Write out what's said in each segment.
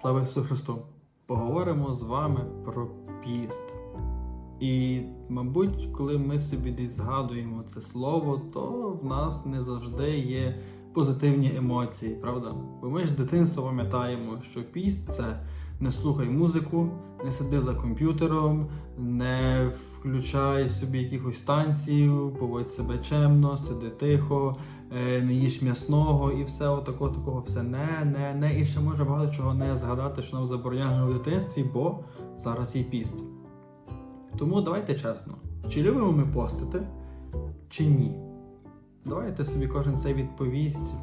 Слава Ісусу Христу! Поговоримо з вами про піст. І, мабуть, коли ми собі десь згадуємо це слово, то в нас не завжди є позитивні емоції, правда? Бо ми ж з дитинства пам'ятаємо, що піст це не слухай музику, не сиди за комп'ютером, не включай собі якихось танців, поводь себе чемно, сиди тихо, не їж м'ясного і все отако, такого все не, не, не. І ще може багато чого не згадати, що нам забороняно в дитинстві, бо зараз є піст. Тому давайте чесно, чи любимо ми постити, чи ні? Давайте собі кожен це відповість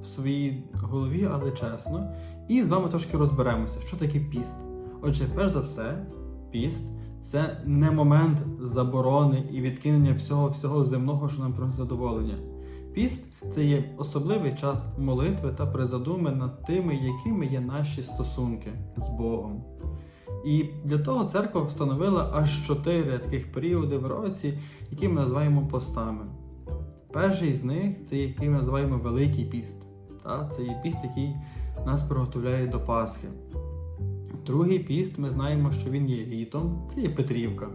в своїй голові, але чесно. І з вами трошки розберемося, що таке піст. Отже, перш за все, піст це не момент заборони і відкинення всього всього земного, що нам приносить задоволення. Піст це є особливий час молитви та призадуми над тими, якими є наші стосунки з Богом. І для того церква встановила аж чотири таких періоди в році, які ми називаємо постами. Перший з них це який ми називаємо Великий піст. Це є піст, який нас приготовляє до Пасхи. Другий піст ми знаємо, що він є літом, це є Петрівка.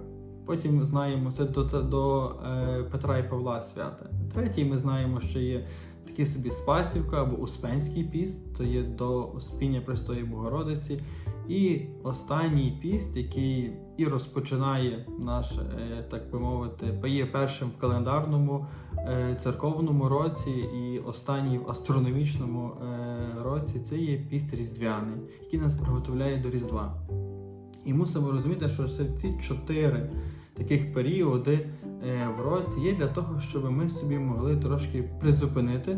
Потім знаємо це до, це до е, Петра і Павла свята. Третій ми знаємо, що є такий собі Спасівка або Успенський піст, то є до Успіння Престої Богородиці. І останній піст, який і розпочинає наш, е, так би мовити, є першим в календарному е, церковному році і останній в астрономічному е, році, це є піст Різдвяний, який нас приготовляє до Різдва. І мусимо розуміти, що це ці чотири таких періоди е, в році є для того, щоб ми собі могли трошки призупинити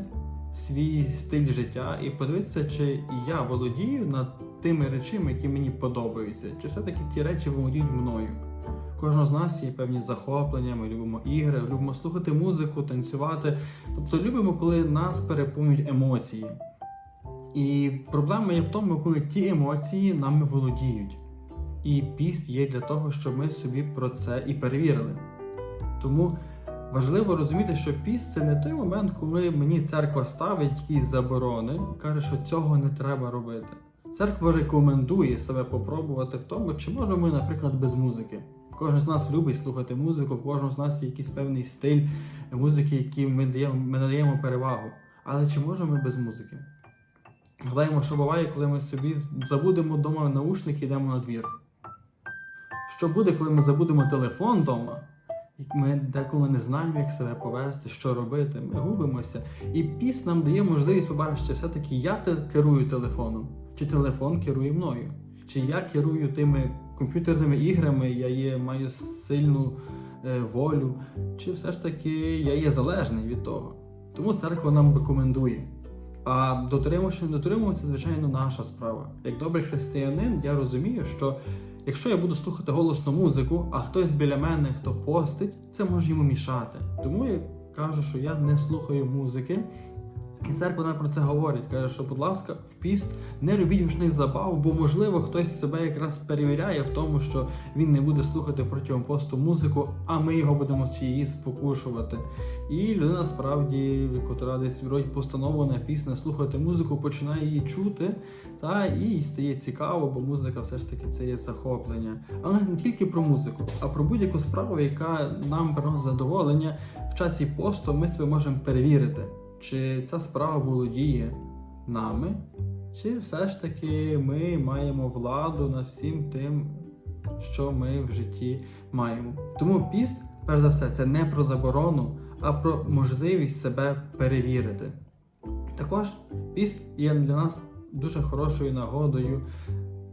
свій стиль життя і подивитися, чи я володію над тими речами, які мені подобаються, чи все-таки ті речі володіють мною. Кожного з нас є певні захоплення, ми любимо ігри, любимо слухати музику, танцювати. Тобто любимо, коли нас переповнюють емоції. І проблема є в тому, коли ті емоції нами володіють. І піст є для того, щоб ми собі про це і перевірили. Тому важливо розуміти, що піст це не той момент, коли мені церква ставить якісь заборони, каже, що цього не треба робити. Церква рекомендує себе попробувати в тому, чи можемо ми, наприклад, без музики. Кожен з нас любить слухати музику, кожного з нас є якийсь певний стиль музики, який ми даємо, ми надаємо перевагу. Але чи можемо ми без музики? Гадаємо, що буває, коли ми собі забудемо вдома наушники і йдемо на двір. Що буде, коли ми забудемо телефон вдома? Ми деколи не знаємо, як себе повести, що робити, ми губимося. І піс нам дає можливість побачити, що все-таки я керую телефоном, чи телефон керує мною, чи я керую тими комп'ютерними іграми, я є, маю сильну е, волю, чи все ж таки я є залежний від того. Тому церква нам рекомендує. А дотримуватися, не дотримуватися, звичайно, наша справа. Як добрий християнин, я розумію, що якщо я буду слухати голосну музику, а хтось біля мене, хто постить, це може йому мішати. Тому я кажу, що я не слухаю музики. І церква нам про це говорить. Каже, що, будь ласка, в піст не робіть гучних забав, бо можливо хтось себе якраз перевіряє в тому, що він не буде слухати протягом посту музику, а ми його будемо чи її спокушувати. І людина справді, котра десь вроді постанову на пісня слухати музику, починає її чути, та і стає цікаво, бо музика все ж таки це є захоплення. Але не тільки про музику, а про будь-яку справу, яка нам приносить задоволення в часі посту, ми себе можемо перевірити, чи ця справа володіє нами, чи все ж таки ми маємо владу над всім тим, що ми в житті маємо. Тому піст, перш за все, це не про заборону, а про можливість себе перевірити. Також піст є для нас дуже хорошою нагодою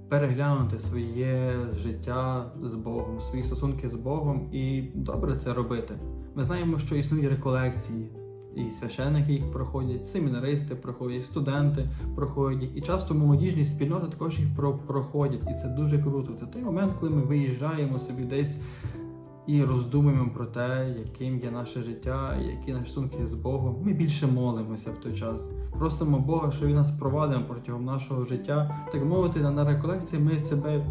переглянути своє життя з Богом, свої стосунки з Богом, і добре це робити. Ми знаємо, що існують реколекції, і священники їх проходять, семінаристи проходять, студенти проходять їх, і часто молодіжні спільноти також їх проходять, і це дуже круто. Це той момент, коли ми виїжджаємо собі десь і роздумуємо про те, яким є наше життя, які наші стосунки з Богом. Ми більше молимося в той час. Просимо Бога, що Він нас провадив протягом нашого життя. Так мовити, на реколекції ми себе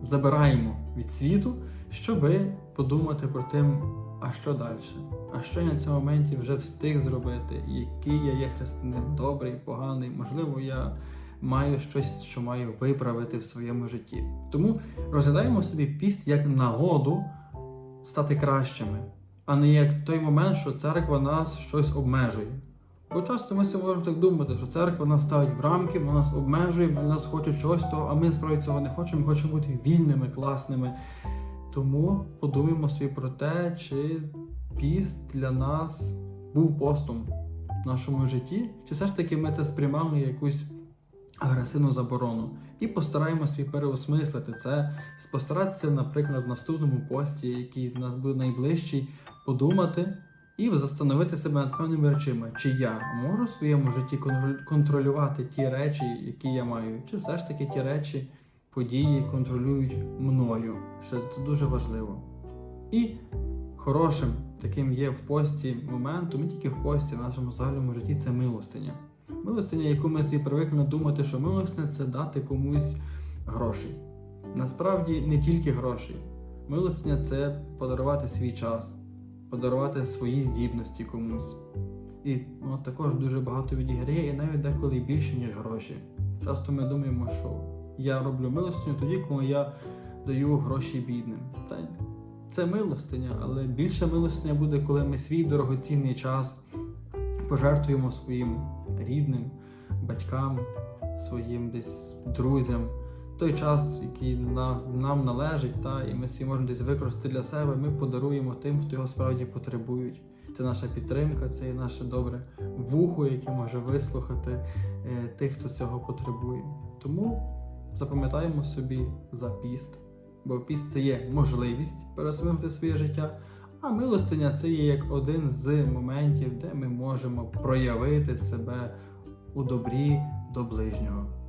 забираємо від світу, щоби подумати про тим, а що далі? А що я на цьому моменті вже встиг зробити? Який я є християнин, добрий, поганий, можливо, я маю щось, що маю виправити в своєму житті. Тому розглядаємо собі піст як нагоду стати кращими, а не як той момент, що церква нас щось обмежує. Бо часто ми собі можемо так думати, що церква нас ставить в рамки, вона нас обмежує, вона нас хоче чогось того, а ми насправді цього не хочемо, ми хочемо бути вільними, класними. Тому подумаємо собі про те, чи піст для нас був постом в нашому житті, чи все ж таки ми це сприймали якусь агресивну заборону. І постараємося собі переосмислити це, постаратися, наприклад, в наступному пості, який в нас буде найближчий, подумати і застановити себе над певними речами, чи я можу в своєму житті контролювати ті речі, які я маю, чи все ж таки ті речі, події контролюють мною. Це дуже важливо. І хорошим таким є в пості моментом, не тільки в пості, в нашому загальному житті це милостиня. Милостиня, яку ми собі привикли думати, що милостиня це дати комусь грошей. Насправді не тільки грошей. Милостиня це подарувати свій час, подарувати свої здібності комусь. І ну, також дуже багато відіграє, і навіть деколи більше, ніж гроші. Часто ми думаємо, що я роблю милостиню тоді, коли я даю гроші бідним. Та це милостиня, але більше милостиня буде, коли ми свій дорогоцінний час пожертвуємо своїм рідним, батькам, своїм десь друзям. Той час, який на, нам належить, та, і ми всі можемо десь використати для себе, ми подаруємо тим, хто його справді потребують. Це наша підтримка, це є наше добре вухо, яке може вислухати е, тих, хто цього потребує. Тому запам'ятаємо собі за піст, бо піст це є можливість пересунути своє життя. А милостиня це є як один з моментів, де ми можемо проявити себе у добрі до ближнього.